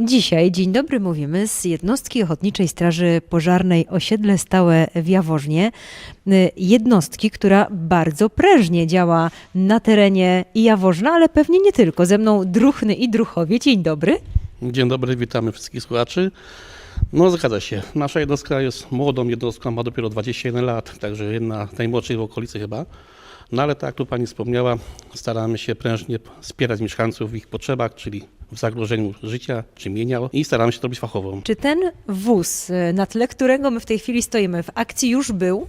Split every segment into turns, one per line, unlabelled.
Dzisiaj, dzień dobry, mówimy z jednostki Ochotniczej Straży Pożarnej Osiedle Stałe w Jaworznie. Y, Jednostki, która bardzo prężnie działa na terenie i Jaworzna, ale pewnie nie tylko. Ze mną Druchny i Druchowie. Dzień dobry.
Dzień dobry, witamy wszystkich słuchaczy. No zgadza się, nasza jednostka jest młodą jednostką, ma dopiero 21 lat, także jedna z najmłodszych w okolicy chyba. No ale tak jak tu Pani wspomniała, staramy się prężnie wspierać mieszkańców w ich potrzebach, czyli w zagrożeniu życia czy mienia i staramy się to robić fachowo.
Czy ten wóz, y, na tle którego my w tej chwili stoimy, w akcji już był?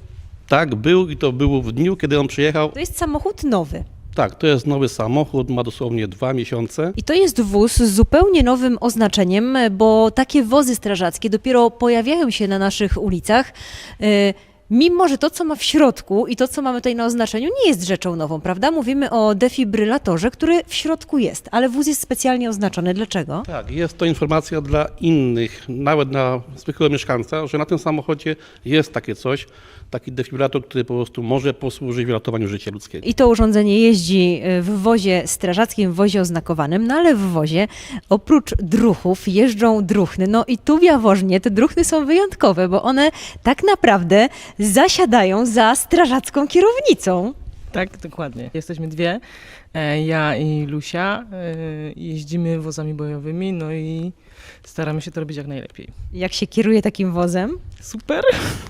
Tak, był i to było w dniu, kiedy on przyjechał.
To jest samochód nowy.
Tak, to jest nowy samochód, ma dosłownie dwa miesiące.
I to jest wóz z zupełnie nowym oznaczeniem, bo takie wozy strażackie dopiero pojawiają się na naszych ulicach. Mimo, że to, co ma w środku i to, co mamy tutaj na oznaczeniu, nie jest rzeczą nową, prawda? Mówimy o defibrylatorze, który w środku jest, ale wóz jest specjalnie oznaczony. Dlaczego?
Tak, jest to informacja dla innych, nawet dla zwykłego mieszkańca, że na tym samochodzie jest takie coś, taki defibrylator, który po prostu może posłużyć w ratowaniu życia ludzkiego.
I to urządzenie jeździ y, w wozie strażackim, w wozie oznakowanym, no ale w wozie oprócz druchów jeżdżą druchny. No i tu w Jaworznie te druchny są wyjątkowe, bo one tak naprawdę zasiadają za strażacką kierownicą.
Tak, dokładnie. Jesteśmy dwie, e, ja i Lusia. e, Jeździmy wozami bojowymi, no i staramy się to robić jak najlepiej.
Jak się kieruje takim wozem?
Super!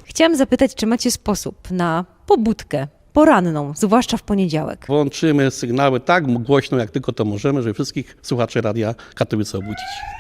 Chciałam zapytać, czy macie sposób na pobudkę poranną, zwłaszcza w poniedziałek?
Włączymy sygnały tak głośno, jak tylko to możemy, żeby wszystkich słuchaczy radia Katowice obudzić.